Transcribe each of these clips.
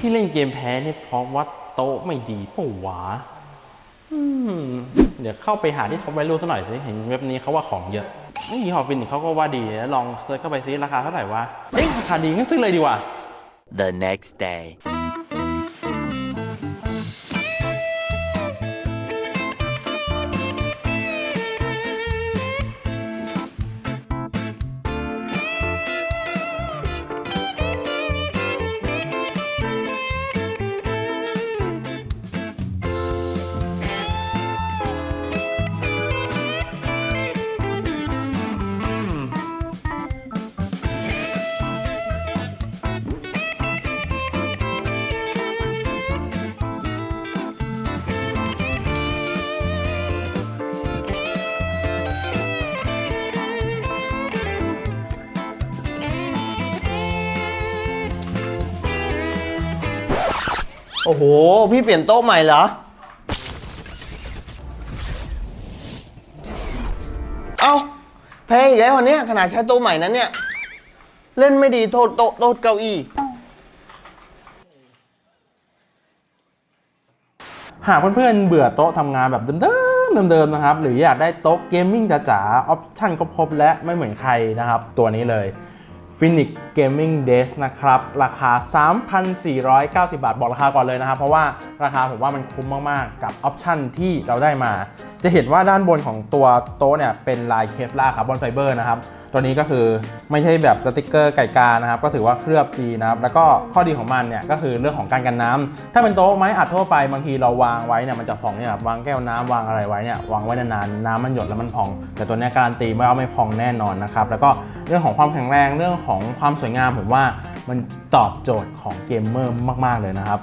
ที่เล่นเกมแพ้เนี่ยเพราะว่าโต๊ะไม่ดีปะวะเดี๋ยวเข้าไปหาที่ท็อปไวลูซะหน่อยสิ เห็นเว็บนี้เขาว่าของเยอะนี่ยี่ห้อฟินเขาก็ว่าดีลองเซิร์ชเข้าไปซิราคาเท่าไหร่วะ เอ๊ะราคาดีงั้นซื้อเลยดีกว่า The next day. โอ้โห พี่เปลี่ยนโต๊ะใหม่เหรอ เอ้าแพ้อีกแล้วเนี้ยขนาดใช้โต๊ะใหม่นั้นเนี่ย เล่นไม่ดีโทษโต๊ะโต๊ะเก้าอี้ หากเพื่อนๆเบื่อโต๊ะทำงานแบบเดิมๆเดิมๆนะครับ หรืออยากได้โต๊ะเกมมิ่งจ๋าๆออปชั่นครบๆและไม่เหมือนใครนะครับ ตัวนี้เลย Phoenix Gaming Desk นะครับ ราคา 3,490 บาท บอกราคาก่อนเลยนะครับ เพราะว่าราคาผมว่ามันคุ้มมาก ๆ กับออปชั่นที่เราได้มา จะเห็นว่าด้านบนของตัวโต๊ะเนี่ยเป็นลายเคฟลาคาร์บอนไฟเบอร์นะครับ ตัวนี้ก็คือไม่ใช่แบบสติกเกอร์ไก่กานะครับ ก็ถือว่าเคลือบดีนะครับ แล้วก็ข้อดีของมันเนี่ยก็คือเรื่องของการกันน้ำถ้าเป็นโต๊ะไม้อัดทั่วไปบางทีเราวางไว้เนี่ยมันจะพองเนี่ยครับวางแก้วน้ำวางอะไรไว้เนี่ยวางไว้นานๆน้ำมันหยดแล้วมันพอง แต่ตัวนี้การันตีว่าไม่พองแน่นอนนะครับแล้วก็ เรื่องของความแข็งแรงเรื่องของความสวยงามผมว่ามันตอบโจทย์ของเกมเมอร์มาก ๆ เลยนะครับ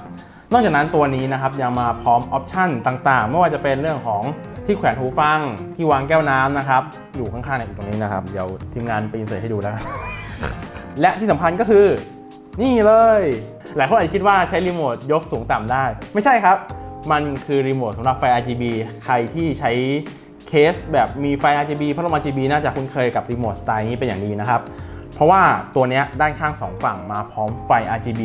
นอกจากนั้นตัวนี้นะครับยังมาพร้อมออปชันต่างๆ ไม่ว่าจะเป็นเรื่องของที่แขวนหูฟัง ที่วางแก้วน้ำนะครับ อยู่ข้างๆในอยู่ตรงนี้นะครับ เดี๋ยวทีมงานไปอินเสิร์ตให้ดูแล้ว และที่สำคัญก็คือ นี่เลย หลายคนอาจจะคิดว่าใช้รีโมทยกสูงต่ำได้ ไม่ใช่ครับ มันคือรีโมทสำหรับไฟ RGB ใครที่ใช้ เคสแบบมีไฟ RGB พัดลม RGB น่าจะคุ้นเคยกับรีโมทสไตล์นี้เป็นอย่างดีนะครับ เพราะว่าตัวนี้ด้านข้าง 2 ฝั่งมาพร้อมไฟ RGB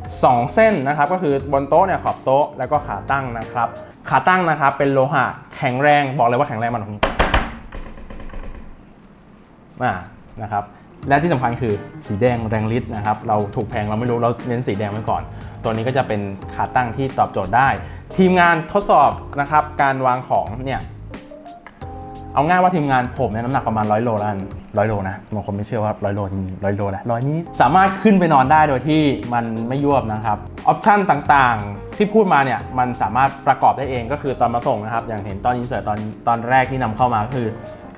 2 เส้นนะครับ ก็คือบนโต๊ะเนี่ยขอบโต๊ะแล้วก็ขาตั้งนะครับ ขาตั้งนะครับเป็นโลหะแข็งแรงบอกเลยว่าแข็งแรงมันตรงนี้อ่านะครับและที่สำคัญคือสีแดงแรงฤทธิ์นะครับ เราถูกแพงเราไม่รู้เราเน้นสีแดงไว้ก่อน ตัวนี้ก็จะเป็นขาตั้งที่ตอบโจทย์ได้ ทีมงานทดสอบนะครับการวางของเนี่ย เอาง่ายว่าทีมงานผมเนี่ยน้ำหนักประมาณ100โลแล้วร้อยโลนะบางคนไม่เชื่อว่าร้อยโลจริงร้อยโลแหละร้อยนี้สามารถขึ้นไปนอนได้โดยที่มันไม่ยวบนะครับออปชันต่างๆ ที่พูดมาเนี่ยมันสามารถประกอบได้เองก็คือตอนมาส่งนะครับ อย่างเห็นตอนอินเสิร์ตตอนตอนแรกที่นำเข้ามาก็คือ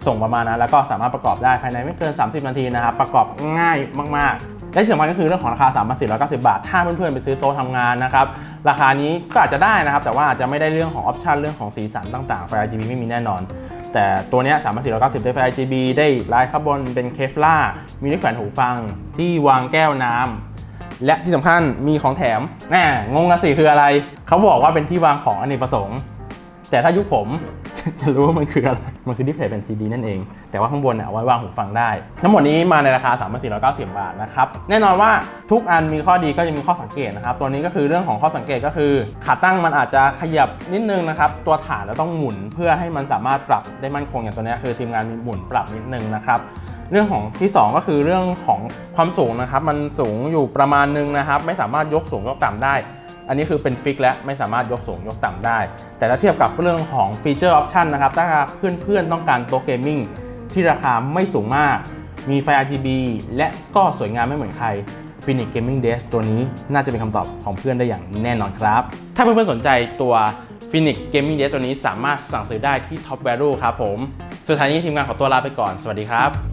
ส่งประมาณนั้นแล้วก็สามารถประกอบได้ภายในไม่เกิน 30 นาทีนะครับประกอบง่ายมากๆ และที่สำคัญก็คือเรื่องของราคา 3 4 9 0 บาท ถ้าเพื่อนๆไปซื้อโต๊ะทำงานนะครับ ราคานี้ก็อาจจะได้นะครับ แต่ว่าอาจจะไม่ได้เรื่องของออปชันเรื่องของสีสันต่างๆ ไฟ RGB ไม่มีแน่นอน แต่ตัวนี้ย3 4 9 0 ได้ไฟ RGB ได้ลายคาร์บอนเป็นเคฟล่ามีนิ้วแขวนหูฟังที่วางแก้วน้ำและที่สำคัญมีของแถมแน่งงละสิคืออะไร เขาบอกว่าเป็นที่วางของอเนกประสงค์ แต่ถ้ายุคผม จะรู้ว่ามันคืออะไร มันคือดิสเพลย์เป็นซีดีนั่นเอง แต่ว่าข้างบนเนี่ยเอาไว้วางหูฟังได้ ทั้งหมดนี้มาในราคา 3,490 บาทนะครับ แน่นอนว่าทุกอันมีข้อดีก็จะมีข้อสังเกตนะครับ ตัวนี้ก็คือเรื่องของข้อสังเกตก็คือ ขาตั้งมันอาจจะขยับนิดนึงนะครับ ตัวฐานเราต้องหมุนเพื่อให้มันสามารถปรับได้มั่นคงอย่างตัวนี้คือทีมงานมีหมุนปรับนิดนึงนะครับ เรื่องของที่ 2 ก็คือเรื่องของความสูงนะครับ มันสูงอยู่ประมาณนึงนะครับ ไม่สามารถยกสูงยกต่ำได้ อันนี้คือเป็นฟิกและไม่สามารถยกสูงยกต่ำได้ แต่ถ้าเทียบกับเรื่องของฟีเจอร์ออปชันนะครับ ถ้าเพื่อนๆต้องการโต๊ะเกมมิ่งที่ราคาไม่สูงมาก มีไฟ RGB และก็สวยงามไม่เหมือนใคร Phoenix Gaming Desk ตัวนี้น่าจะเป็นคำตอบของเพื่อนได้อย่างแน่นอนครับ ถ้าเพื่อนๆสนใจตัว Phoenix Gaming Desk ตัวนี้สามารถสั่งซื้อได้ที่ Top Value ครับผม สุดท้ายนี้ทีมงานขอตัวลาไปก่อน สวัสดีครับ